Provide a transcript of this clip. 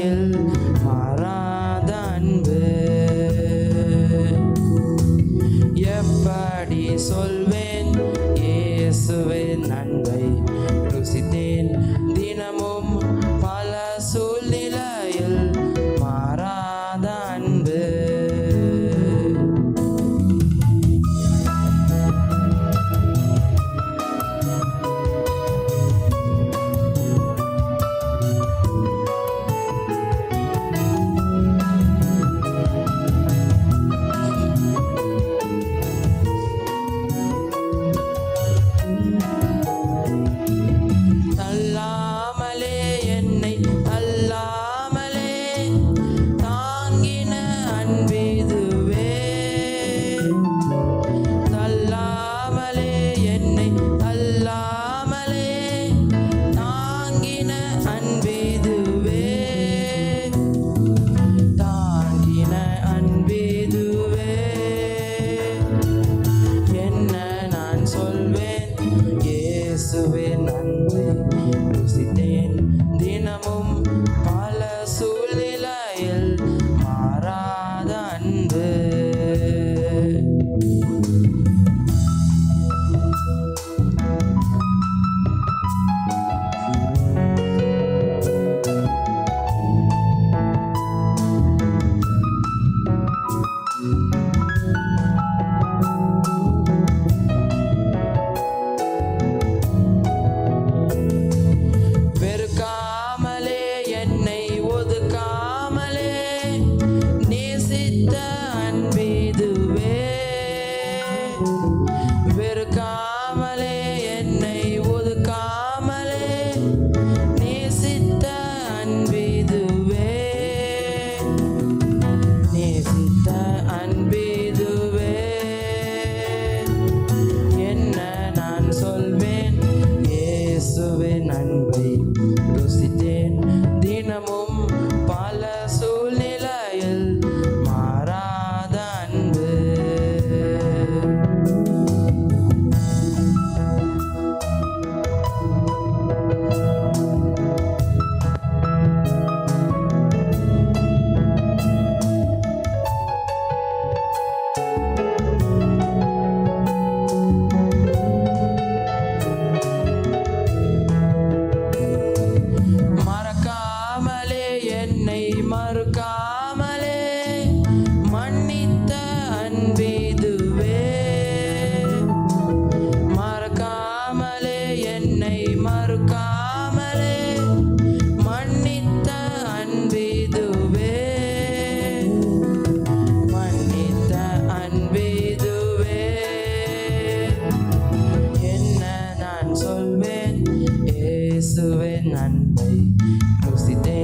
வாழ்க்கையில் மாறாத எப்படி சொல்வேன்? ಯೇಸುವೆ ನನ್ನ and breathe. என்னை மறுக்காமலே மன்னித்த அன்பீதுவே. மன்னித்த அன்பீதுவே. என்ன நான் சொல்வேன்? ஏசுவேன் அன்பை ருசித்தேன்.